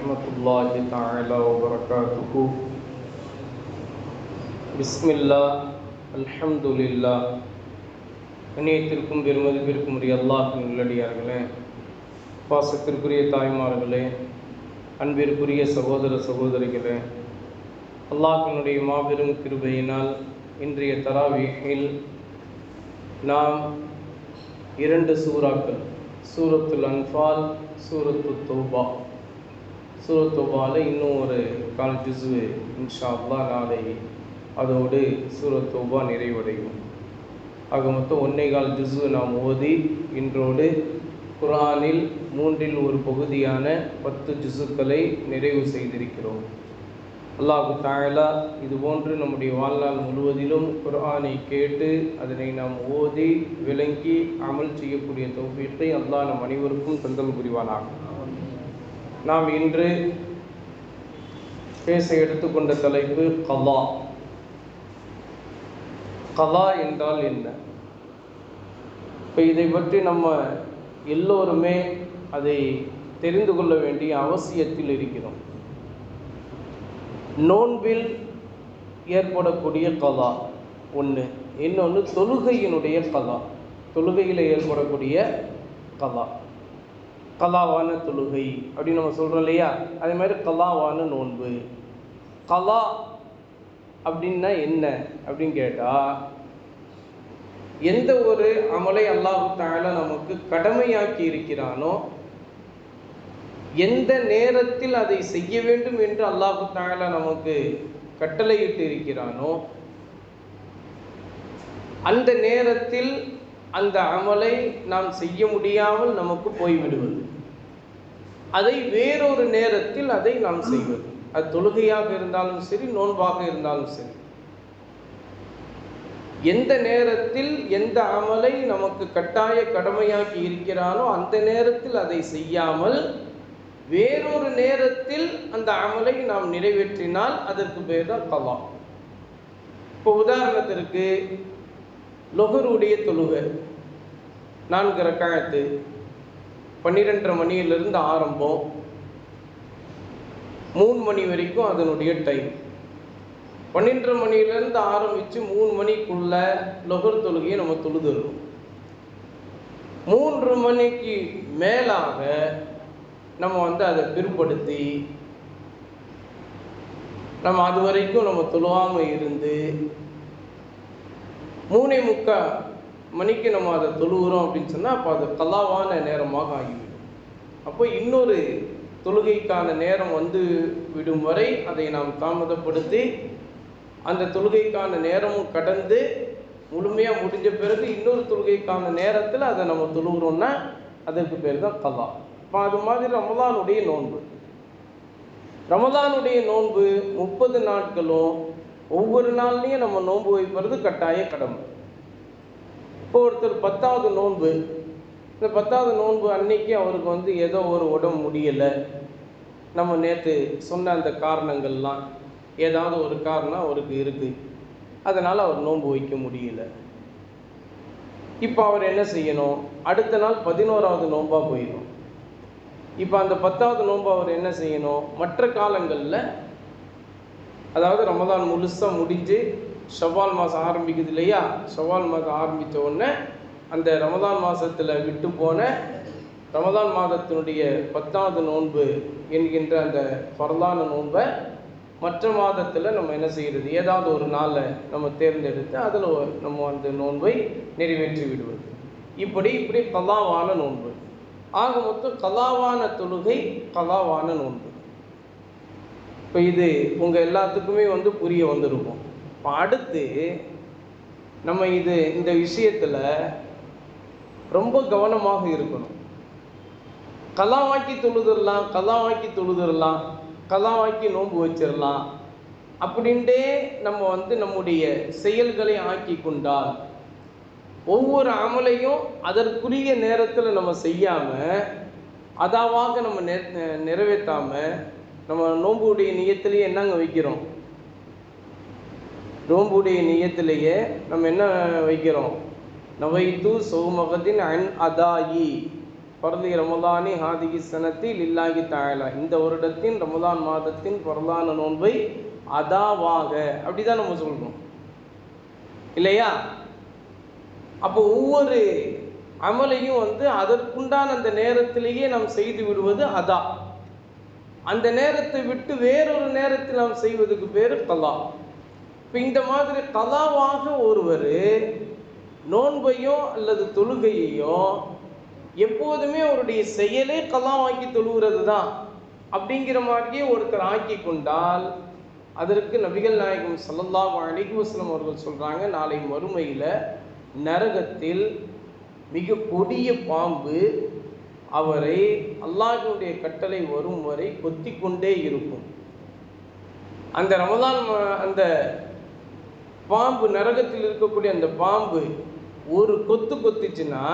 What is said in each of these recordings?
ورحمة الله تعالى وبركاته بسم الله الحمد لله இணையத்திற்கும் பெருமதிப்பிற்கும் உரிய அல்லாஹின் உள்ளடியார்களே பாசத்திற்குரிய தாய்மார்களே அன்பிற்குரிய சகோதர சகோதரிகளே அல்லாஹினுடைய மாபெரும் கிருபையினால் இன்றைய தராவீகில் நாம் இரண்டு சூறாக்கள் சூரத்துல் அன்ஃபால் சூரத்து தௌபா சூரத் இன்னும் ஒரு கால் ஜுஸ்வு இன்ஷா அல்லா நாளை அதோடு சூரத் நிறைவடையும். ஆக மொத்தம் ஒன்னே கால் ஜுஸ்வு நாம் ஓதி இன்றோடு குரானில் மூன்றில் ஒரு பகுதியான பத்து ஜுசுக்களை நிறைவு செய்திருக்கிறோம். அல்லாஹு தாயலா இது போன்று நம்முடைய வாழ்நாள் முழுவதிலும் குர்ஆனை கேட்டு அதனை நாம் ஓதி விளங்கி அமல் செய்யக்கூடிய தொகுப்பீட்டை அல்லாஹ் நம் அனைவருக்கும் தந்தல் புரிவானாகும் நாம் இன்று பேச எடுத்துக்கொண்ட தலைப்பு கலா கலா என்றால் என்ன? இப்போ இதை பற்றி நம்ம எல்லோருமே அதை தெரிந்து கொள்ள வேண்டிய அவசியத்தில் இருக்கிறோம். நோன்பில் ஏற்படக்கூடிய கலா ஒன்று இன்னொன்று தொழுகையினுடைய கலா தொழுகையில் ஏற்படக்கூடிய கலா கலாவான தொழுகை அப்படின்னு நம்ம சொல்கிறோம் இல்லையா? அதே மாதிரி கலாவான நோன்பு. கலா அப்படின்னா என்ன அப்படின்னு கேட்டால் எந்த ஒரு அமலை அல்லாஹு தால நமக்கு கடமையாக்கி இருக்கிறானோ எந்த நேரத்தில் அதை செய்ய வேண்டும் என்று அல்லாஹு தாலா நமக்கு கட்டளையிட்டு இருக்கிறானோ அந்த நேரத்தில் அந்த அமலை நாம் செய்ய முடியாமல் நமக்கு போய்விடுவது. அதை வேறொரு நேரத்தில் அதை நாம் செய்வது. அது தொழுகையாக இருந்தாலும் சரி நோன்பாக இருந்தாலும் சரி. எந்த நேரத்தில் எந்த அமலை நமக்கு கட்டாய கடமையாக்கி இருக்கிறானோ அந்த நேரத்தில் அதை செய்யாமல் வேறொரு நேரத்தில் அந்த அமலை நாம் நிறைவேற்றினால் அதற்கு பேர் தான் கலா. இப்போ உதாரணத்திற்கு லொகருடைய தொழுகை. நான்கு ரக்காயத்து. பன்னிரெண்டரை மணியிலிருந்து ஆரம்பம். மூணு மணி வரைக்கும் அதனுடைய டைம் பன்னெண்டரை மணியிலேருந்து ஆரம்பித்து மூணு மணிக்குள்ள லொகர் தொழுகையை நம்ம தொழுதுறோம் மூன்று மணிக்கு மேலாக நம்ம வந்து அதை பிற்படுத்தி நம்ம அது வரைக்கும் நம்ம தொழுவாமல் இருந்து மூணே முக்கா மணிக்கு நம்ம அதை தொழுகிறோம் அப்படின்னு சொன்னால் அப்போ அது கலாவான நேரமாக ஆகிவிடும். அப்போ இன்னொரு தொழுகைக்கான நேரம் வந்து விடும் வரை அதை நாம் தாமதப்படுத்தி அந்த தொழுகைக்கான நேரமும் கடந்து முழுமையாக முடிஞ்ச பிறகு இன்னொரு தொழுகைக்கான நேரத்தில் அதை நம்ம தொழுகிறோம்னா அதற்கு பேர் தான் கலா. இப்போ அது மாதிரி ரமதானுடைய நோன்பு. ரமதானுடைய நோன்பு முப்பது நாட்களும் ஒவ்வொரு நாள்லையும் நம்ம நோன்பு வைப்பது கட்டாய கடமை. இப்போ ஒருத்தர் பத்தாவது நோன்பு இந்த பத்தாவது நோன்பு அன்னைக்கு அவருக்கு வந்து ஏதோ ஒரு உடம்பு முடியலை. நம்ம நேற்று சொன்ன அந்த காரணங்கள்லாம் ஏதாவது ஒரு காரணம் அவருக்கு இருக்குது அதனால் அவர் நோன்பு வைக்க முடியல. இப்போ அவர் என்ன செய்யணும்? அடுத்த நாள் பதினோராவது நோன்பாக போயிடும். இப்போ அந்த பத்தாவது நோன்பு அவர் என்ன செய்யணும்? மற்ற காலங்களில் அதாவது ரமதான் முழுசாக முடிஞ்சு செவ்வால் மாதம் ஆரம்பிக்குது இல்லையா? செவ்வால் மாதம் ஆரம்பித்த உடனே அந்த ரமதான் மாதத்தில் விட்டு போன ரமதான் மாதத்தினுடைய பத்தாவது நோன்பு என்கின்ற அந்த பரதான நோன்பை மற்ற மாதத்தில் நம்ம என்ன செய்கிறது ஏதாவது ஒரு நாளை நம்ம தேர்ந்தெடுத்து அதில் நம்ம அந்த நோன்பை நிறைவேற்றி விடுவது. இப்படி இப்படி கலாவான நோன்பு. ஆக மொத்தம் கலாவான தொழுகை கலாவான நோன்பு. இப்போ இது உங்கள் எல்லாத்துக்குமே வந்து புரிய வந்திருக்கும். இப்போ அடுத்து நம்ம இது இந்த விஷயத்தில் ரொம்ப கவனமாக இருக்கணும். கலாவாக்கி தொழுதுடலாம் கலாவாக்கி தொழுதுடலாம் கலாவாக்கி நோன்பு வச்சிடலாம் அப்படின்ட்டே நம்ம வந்து நம்முடைய செயல்களை ஆக்கி கொண்டால் ஒவ்வொரு அமலையும் அதற்குரிய நேரத்தில் நம்ம செய்யாமல் அதாவாக நம்ம நெ நிறைவேற்றாமல் நம்ம நோம்புடைய நியத்திலேயே என்னங்க வைக்கிறோம்? நோம்புடைய நியத்திலேயே நம்ம என்ன வைக்கிறோம்? நவைத்து சௌமகத்தின் அன் அதாயி. பரதி ரமதானி ஹாதிகி சனத்தில் இல்லாகி தாயலா இந்த வருடத்தின் ரமதான் மாதத்தின் பரதான நோன்பை அதாவாக. அப்படிதான் நம்ம சொல்றோம். இல்லையா? அப்போ ஒவ்வொரு அமலையும் வந்து அதற்குண்டான அந்த நேரத்திலேயே நாம் செய்து விடுவது அதா. அந்த நேரத்தை விட்டு வேறொரு நேரத்தில் நாம் செய்வதுக்கு பேர் கலா இப்போ இந்த மாதிரி கலாவாக ஒருவர் நோன்பையோ அல்லது தொழுகையையோ எப்போதுமே அவருடைய செயலே கலாவாக்கி தொழுகிறது தான் அப்படிங்கிற மாதிரியே ஒருத்தர் ஆக்கி கொண்டால் அதற்கு நபிகள் நாயகம் சல்லல்லா அலைஹி அவர்கள் சொல்கிறாங்க நாளை மறுமையில் நரகத்தில் மிக கொடிய பாம்பு அவரை அல்லாஹினுடைய கட்டளை வரும் வரை கொத்தி கொண்டே இருக்கும். அந்த ரமதான் அந்த பாம்பு நரகத்தில் இருக்கக்கூடிய அந்த பாம்பு ஒரு கொத்து கொத்துச்சுன்னா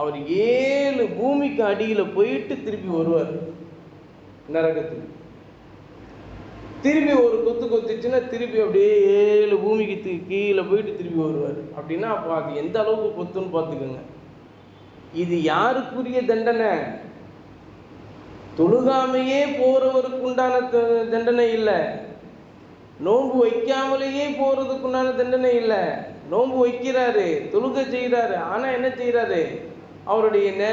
அவர் ஏழு பூமிக்கு அடியில் போயிட்டு திருப்பி வருவார் நரகத்தில் திருப்பி ஒரு கொத்து கொத்துச்சுன்னா திருப்பி அப்படியே ஏழு பூமிக்கு கீழே போயிட்டு திருப்பி வருவார். அப்படின்னா அப்போ அது எந்த அளவுக்கு கொத்துன்னு பார்த்துக்கோங்க. இது யாருக்குரிய தண்டனை? தொழுகாமையே போறவருக்கு உண்டான த- தண்டனை இல்லை. நோன்பு வைக்காமலேயே போறதுக்குண்டான தண்டனை இல்லை. நோன்பு வைக்கிறாரு தொழுகை செய்கிறாரு ஆனால் என்ன செய்கிறாரு அவருடைய நே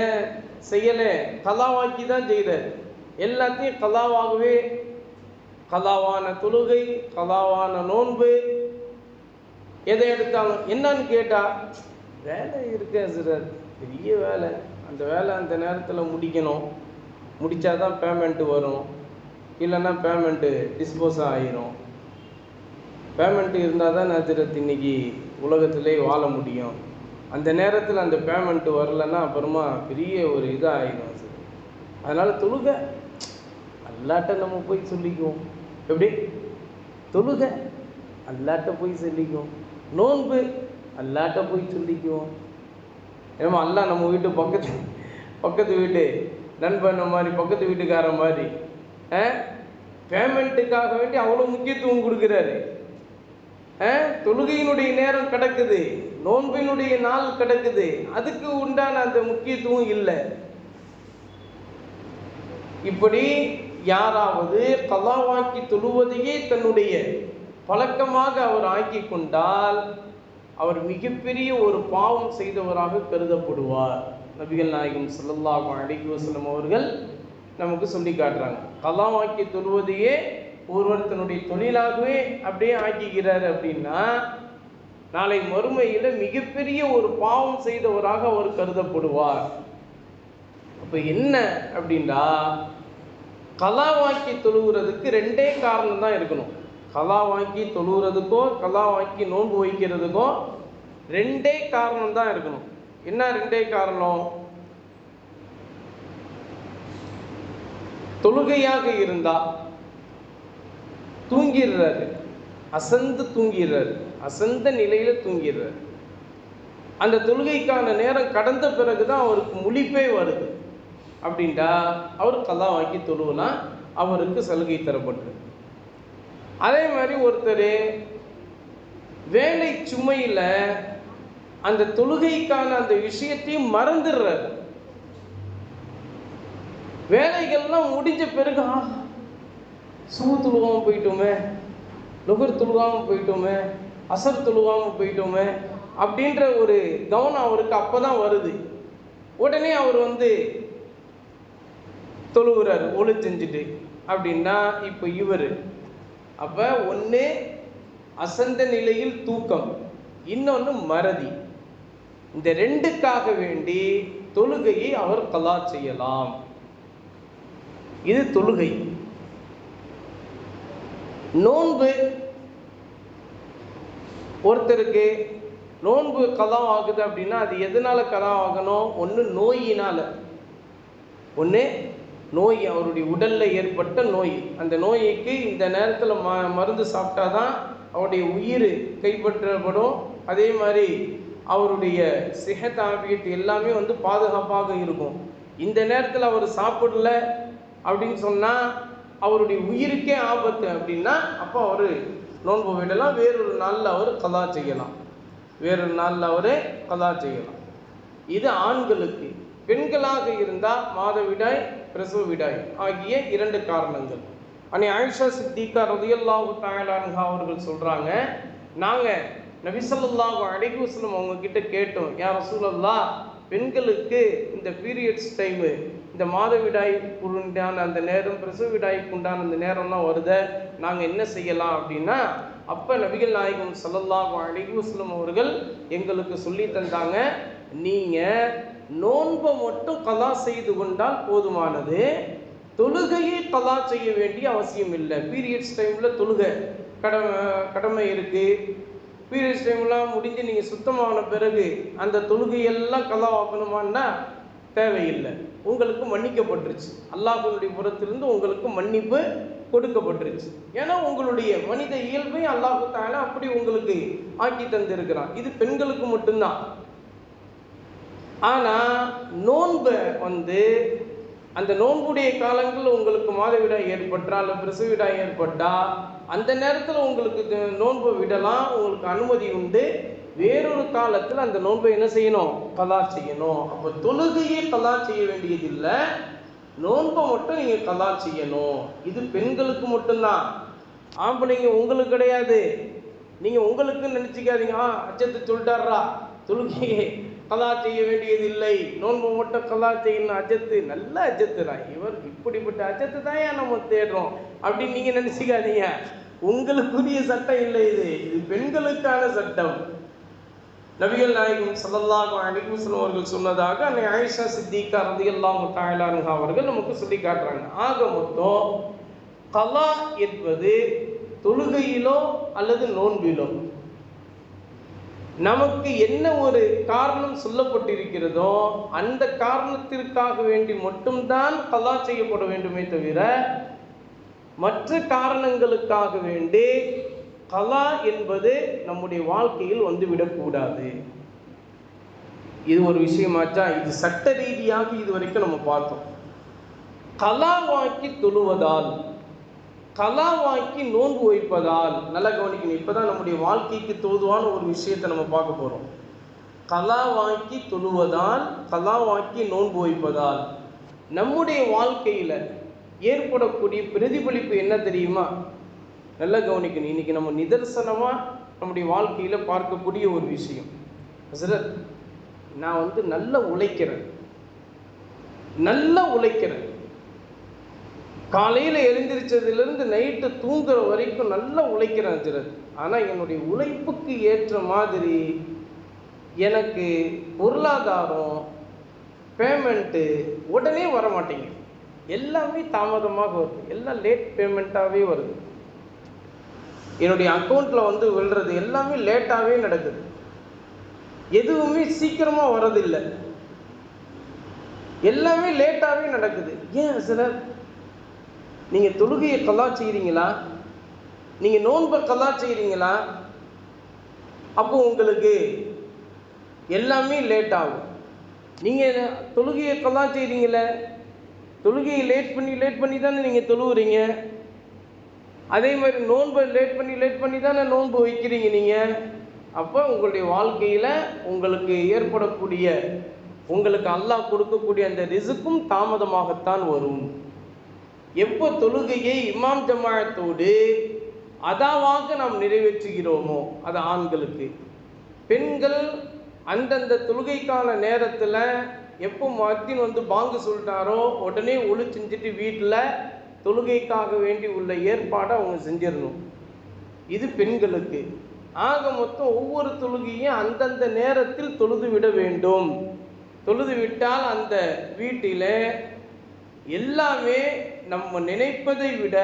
செயலை கலாவாக்கி தான் செய்கிறாரு எல்லாத்தையும் கலாவாகவே கலாவான தொழுகை கலாவான நோன்பு எதை எடுத்தாலும் என்னன்னு கேட்டால் வேலை இருக்கு சார். பெரிய வேலை. அந்த வேலை அந்த நேரத்தில் முடிக்கணும். முடிச்சாதான் பேமெண்ட்டு வரும். இல்லைன்னா பேமெண்ட்டு டிஸ்போஸ் ஆகிரும் பேமெண்ட்டு இருந்தால் தான் நேத்திரத்து இன்னைக்கு உலகத்திலே வாழ முடியும். அந்த நேரத்தில் அந்த பேமெண்ட்டு வரலன்னா அப்புறமா பெரிய ஒரு இதாக ஆகிடும் சார் அதனால் தொழுக. அல்லாட்ட நம்ம போய் சொல்லிக்குவோம். எப்படி? தொழுக. அல்லாட்ட போய் சொல்லிக்குவோம். நோன்பு. அல்லாட்ட போய் சொல்லிக்குவோம். ஏமா எல்லாம் நம்ம வீட்டு பக்கத்து பக்கத்து வீட்டு நண்பன் மாதிரி பக்கத்து வீட்டுக்கார மாதிரி பேமெண்ட்டுக்காக வேண்டி அவ்வளோ முக்கியத்துவம் கொடுக்குறாரு. ஆ? தொழுகையினுடைய நேரம் கிடக்குது நோன்பினுடைய நாள் கிடக்குது அதுக்கு உண்டான அந்த முக்கியத்துவம் இல்லை. இப்படி யாராவது கலாவாக்கி தொழுவதையே தன்னுடைய பழக்கமாக அவர் ஆக்கி கொண்டால் அவர் மிகப்பெரிய ஒரு பாவம் செய்தவராக கருதப்படுவார். நபிகள் நாயகம் ஸல்லல்லாஹு அலைஹி வஸல்லம் அவர்கள் நமக்கு சொல்லி காட்டுறாங்க. கலாவாக்கி தொழுவதையே ஒருவர் தன்னுடைய தொழிலாகவே அப்படியே ஆக்கிக்கிறார் அப்படின்னா நாளை மறுமையில் மிகப்பெரிய ஒரு பாவம் செய்தவராக அவர் கருதப்படுவார். அப்போ என்ன அப்படின்னா கலாவாக்கி தொழுகிறதுக்கு ரெண்டே காரணம் தான் இருக்கணும். கலா வாங்கி தொழுகிறதுக்கோ கலா வாங்கி நோன்பு வைக்கிறதுக்கோ ரெண்டே காரணம் தான் இருக்கணும். என்ன ரெண்டே காரணம்? தொழுகையாக இருந்தா தூங்கிடுறாரு. அசந்து தூங்கிடுறாரு. அசந்த நிலையில தூங்கிடுறாரு. அந்த தொழுகைக்கான நேரம் கடந்த பிறகு தான் அவருக்கு முழிப்பே வருது. அப்படின்ட்டா அவர் கல்லா வாங்கி தொழுவலாம் அவருக்கு சலுகை தரப்பட்டது அதே மாதிரி ஒருத்தர் வேலை சுமையில் அந்த தொழுகைக்கான அந்த விஷயத்தையும் மறந்துடுறாரு. வேலைகள்லாம் முடிஞ்ச பிறகு ஆ சுகு போயிட்டோமே லுகர் தொழுகாமல் போயிட்டோமே அசர் தொழுகாமல் போயிட்டோமே அப்படின்ற ஒரு கவனம் அவருக்கு அப்போ தான் வருது. உடனே அவர் வந்து தொழுகிறார் ஒழு செஞ்சுட்டு அப்படின்னா இப்போ இவர் அப்போ ஒன்று அசந்த நிலையில் தூக்கம் இன்னொன்று மறதி. இந்த ரெண்டுக்காக வேண்டி தொழுகையை அவர் கலா செய்யலாம். இது தொழுகை. நோன்பு ஒருத்தருக்கு நோன்பு கலா ஆகுது அப்படின்னா அது எதனால கலா ஆகணும்? ஒன்று நோயினால். ஒன்று நோய் அவருடைய உடலில் ஏற்பட்ட நோய். அந்த நோய்க்கு இந்த நேரத்தில் ம மருந்து சாப்பிட்டா தான் அவருடைய உயிர் கைப்பற்றப்படும். அதே மாதிரி அவருடைய சிகத் ஆபியத்து எல்லாமே வந்து பாதுகாப்பாக இருக்கும். இந்த நேரத்தில் அவர் சாப்பிடல அப்படின்னு சொன்னால் அவருடைய உயிருக்கே ஆபத்து அப்படின்னா அப்போ அவர் நோன்பு விடலாம் வேறொரு நாளில் அவர் கதா செய்யலாம். வேறொரு நாளில் அவர் கதா செய்யலாம். இது ஆண்களுக்கு. பெண்களாக இருந்தால் மாதவிடாய் பிரசவ விடாய் ஆகிய இரண்டு காரணங்கள். அன்னை ஆயிஷா சித்திகா ரதியல்லாஹு தாயலான்ஹா அவர்கள் சொல்கிறாங்க நாங்கள் நபிசல்லாஹு அலைஹி அவங்கக்கிட்ட அவங்க கேட்டோம் யார் ரசூலல்லா பெண்களுக்கு இந்த பீரியட்ஸ் டைமு இந்த மாதவிடாய்க்கு உண்டான அந்த நேரம் பிரசவ விடாய்க்கு உண்டான அந்த நேரம்லாம் வருத? நாங்கள் என்ன செய்யலாம்? அப்படின்னா அப்போ நபிகள் நாயகம் ஸல்லல்லாஹு அலைஹி வஸல்லம் அவர்கள் எங்களுக்கு சொல்லி தந்தாங்க நீங்கள் நோன்பை மட்டும் கலா செய்து கொண்டால் போதுமானது. தொழுகையை கலா செய்ய வேண்டிய அவசியம் இல்லை. பீரியட்ஸ் டைமில் தொழுகை. கடமை கடமை இருக்குது பீரியட்ஸ் டைம்லாம் முடிஞ்சு நீங்கள் சுத்தமான பிறகு அந்த தொழுகையெல்லாம் கலா ஆக்கணுமான்னா தேவையில்லை. உங்களுக்கு மன்னிக்கப்பட்டுருச்சு. அல்லாஹனுடைய புறத்திலிருந்து உங்களுக்கு மன்னிப்பு கொடுக்கப்பட்டுருச்சு. ஏன்னா உங்களுடைய மனித இயல்பை அல்லாஹு தாலா அப்படி உங்களுக்கு ஆக்கி தந்திருக்கிறான். இது பெண்களுக்கு மட்டும்தான். ஆனால் நோன்பை வந்து அந்த நோன்புடைய காலங்களில் உங்களுக்கு மாதவிடாய் ஏற்பட்டால் இல்லை பிரசவிடாய் ஏற்பட்டால் அந்த நேரத்தில் உங்களுக்கு நோன்பு நோன்பை விடலாம் உங்களுக்கு அனுமதி உண்டு. வேறொரு காலத்தில் அந்த நோன்பை என்ன செய்யணும்? கலா செய்யணும். அப்போ தொழுகையே கலா செய்ய வேண்டியதில்லை. நோன்பை மட்டும் நீங்கள் கலா செய்யணும். இது பெண்களுக்கு மட்டும்தான். ஆம்பளைங்க உங்களுக்கு கிடையாது. நீங்கள் உங்களுக்கு நினச்சிக்காதீங்க. ஆ அச்சத்தை சொல்லிட்டாரா தொழுகையே. கலா செய்ய வேண்டியதில்லை. நோன்பு மட்டும் கலா செய்யணும். அஜத்து நல்ல அஜத்துடா இவர் இப்படிப்பட்ட அஜத்து தான் ஏன் நம்ம தேடுறோம். அப்படின்னு நீங்கள் நினச்சிக்காதீங்க. உங்களுக்குரிய சட்டம் இல்லை இது. இது பெண்களுக்கான சட்டம். நபிகள் நாயகம் சல்லல்லாஹு அலைஹி வஸல்லம் அவர்கள் சொன்னதாக அன்னை ஆயிஷா சித்திகா ரலியல்லாஹு தஆலா அவர்கள் நமக்கு சொல்லி காட்டுறாங்க. ஆக மொத்தம் கலா என்பது தொழுகையிலோ அல்லது நோன்பிலோ. நமக்கு என்ன ஒரு காரணம் சொல்லப்பட்டிருக்கிறதோ அந்த காரணத்திற்காக வேண்டி மட்டும்தான் கலா செய்யப்பட வேண்டுமே தவிர மற்ற காரணங்களுக்காக வேண்டி கலா என்பது நம்முடைய வாழ்க்கையில் வந்து விடக்கூடாது இது ஒரு விஷயமாச்சா? இது சட்ட ரீதியாக இது வரைக்கும் நம்ம பார்த்தோம். கலாவாக்கி தொழுவதால் கலாவாக்கி நோன்பு வைப்பதால் நல்லா கவனிக்கணும் இப்பதான் நம்முடைய வாழ்க்கைக்கு தோதுவான ஒரு விஷயத்தை நம்ம பார்க்க போகிறோம் கலாவாக்கி தொழுவதால் கலாவாக்கி நோன்பு வைப்பதால் நம்முடைய வாழ்க்கையில் ஏற்படக்கூடிய பிரதிபலிப்பு என்ன தெரியுமா? நல்லா கவனிக்கணும். இன்னைக்கு நம்ம நிதர்சனமாக நம்முடைய வாழ்க்கையில் பார்க்கக்கூடிய ஒரு விஷயம். ஹசரத் நான் வந்து நல்லா உழைக்கிறேன். நல்லா உழைக்கிறேன். காலையில் எழுந்திரிச்சதுலேருந்து நைட்டு தூங்குற வரைக்கும் நல்லா உழைக்கிறேன் ஹஜரத் ஆனால் என்னுடைய உழைப்புக்கு ஏற்ற மாதிரி எனக்கு பொருளாதாரம் பேமெண்ட்டு உடனே வர மாட்டேங்குது எல்லாமே தாமதமாக வருது. எல்லாம் லேட் பேமெண்ட்டாகவே வருது. என்னுடைய அக்கௌண்ட்டில் வந்து விழுறது எல்லாமே லேட்டாகவே நடக்குது. எதுவுமே சீக்கிரமாக வரதில்லை. எல்லாமே லேட்டாகவே நடக்குது. ஏன் சிலர் நீங்கள் தொழுகையை கல்லா செய்கிறீங்களா நீங்கள் நோன்பை கல்லா செய்கிறீங்களா அப்போ உங்களுக்கு எல்லாமே லேட் ஆகும். நீங்கள் தொழுகையை கல்லா செய்கிறீங்களே தொழுகையை லேட் பண்ணி லேட் பண்ணி தானே நீங்கள் தொழுவுறீங்க? அதே மாதிரி நோன்பை லேட் பண்ணி லேட் பண்ணி தானே நோன்பு வைக்கிறீங்க நீங்கள் அப்போ உங்களுடைய வாழ்க்கையில் உங்களுக்கு ஏற்படக்கூடிய உங்களுக்கு அல்லாஹ் கொடுக்கக்கூடிய அந்த ரிசுக்கும் தாமதமாகத்தான் வரும். எப்போ தொழுகையை இமாம் ஜமாயத்தோடு அதாவாக நாம் நிறைவேற்றுகிறோமோ அது ஆண்களுக்கு. பெண்கள் அந்தந்த தொழுகைக்கான நேரத்தில் எப்போ மத்தின் வந்து பாங்கு சொல்லிட்டாரோ உடனே ஒளி செஞ்சுட்டு வீட்டில் தொழுகைக்காக வேண்டி உள்ள ஏற்பாடை அவங்க செஞ்சிடணும். இது பெண்களுக்கு. ஆக மொத்தம் ஒவ்வொரு தொழுகையும் அந்தந்த நேரத்தில் தொழுது விட வேண்டும். தொழுது விட்டால் அந்த வீட்டில் எல்லாமே நம்ம நினைப்பதை விட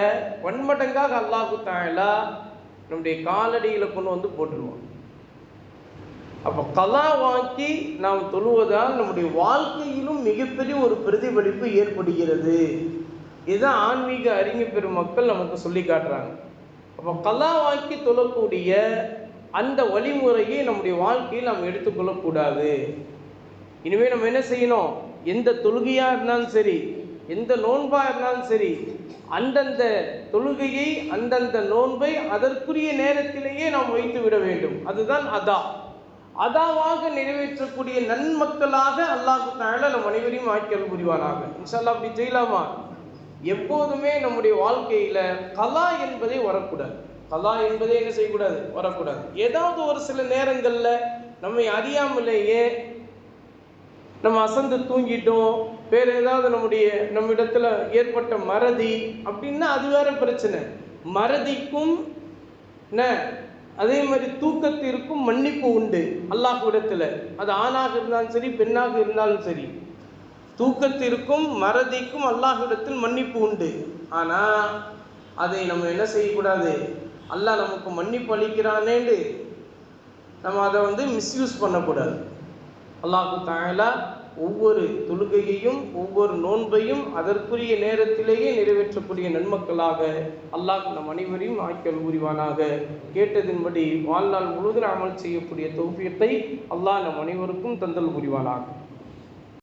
பன்மடங்காக அல்லாஹு தாயலா நம்முடைய காலடியில் கொண்டு வந்து போட்டுருவோம் அப்போ கலா வாக்கி நாம் தொழுவதால் நம்முடைய வாழ்க்கையிலும் மிகப்பெரிய ஒரு பிரதிபலிப்பு ஏற்படுகிறது. இதுதான் ஆன்மீக அறிஞர் பெருமக்கள் நமக்கு சொல்லி காட்டுறாங்க. அப்போ கலா வாக்கி தொழக்கூடிய அந்த வழிமுறையை நம்முடைய வாழ்க்கையில் நாம் எடுத்துக்கொள்ளக்கூடாது இனிமேல் நம்ம என்ன செய்யணும்? எந்த தொழுகையாக இருந்தாலும் சரி எந்த நோன்பாக இருந்தாலும் சரி அந்தந்த தொழுகையை அந்தந்த நோன்பை அதற்குரிய நேரத்திலேயே நாம் வைத்து விட வேண்டும். அதுதான் அதா. அதாவாக நிறைவேற்றக்கூடிய நன்மக்களாக அல்லாஹு தாழ நம் அனைவரையும் ஆக்கியல் புரிவானாக. இன்ஷால்லா அப்படி செய்யலாமா? எப்போதுமே நம்முடைய வாழ்க்கையில கலா என்பதே வரக்கூடாது. கலா என்பதே என்ன செய்யக்கூடாது? வரக்கூடாது. ஏதாவது ஒரு சில நேரங்களில் நம்மை அறியாமலேயே நம்ம அசந்து தூங்கிட்டோம் வேறு ஏதாவது நம்முடைய நம்மிடத்தில் ஏற்பட்ட மறதி அப்படின்னா அது வேற பிரச்சனை. மறதிக்கும் என்ன அதே மாதிரி தூக்கத்திற்கும் மன்னிப்பு உண்டு அல்லாஹ்விடத்துல. அது ஆணாக இருந்தாலும் சரி பெண்ணாக இருந்தாலும் சரி. தூக்கத்திற்கும் மறதிக்கும் அல்லாஹ்விடத்தில் மன்னிப்பு உண்டு. ஆனால் அதை நம்ம என்ன செய்யக்கூடாது? அல்லாஹ் நமக்கு மன்னிப்பு அளிக்கிறானேண்டு நம்ம அதை வந்து மிஸ்யூஸ் பண்ணக்கூடாது. அல்லாஹு தாயலா ஒவ்வொரு தொழுகையையும் ஒவ்வொரு நோன்பையும் அதற்குரிய நேரத்திலேயே நிறைவேற்றக்கூடிய நன்மக்களாக அல்லாஹ் நம் அனைவரையும் ஆக்கியல் புரிவானாக கேட்டதின்படி வாழ்நாள் முழுவதும் அமல் செய்யக்கூடிய தொகுப்பியத்தை அல்லாஹ் நம் அனைவருக்கும் தந்தல் புரிவானாக.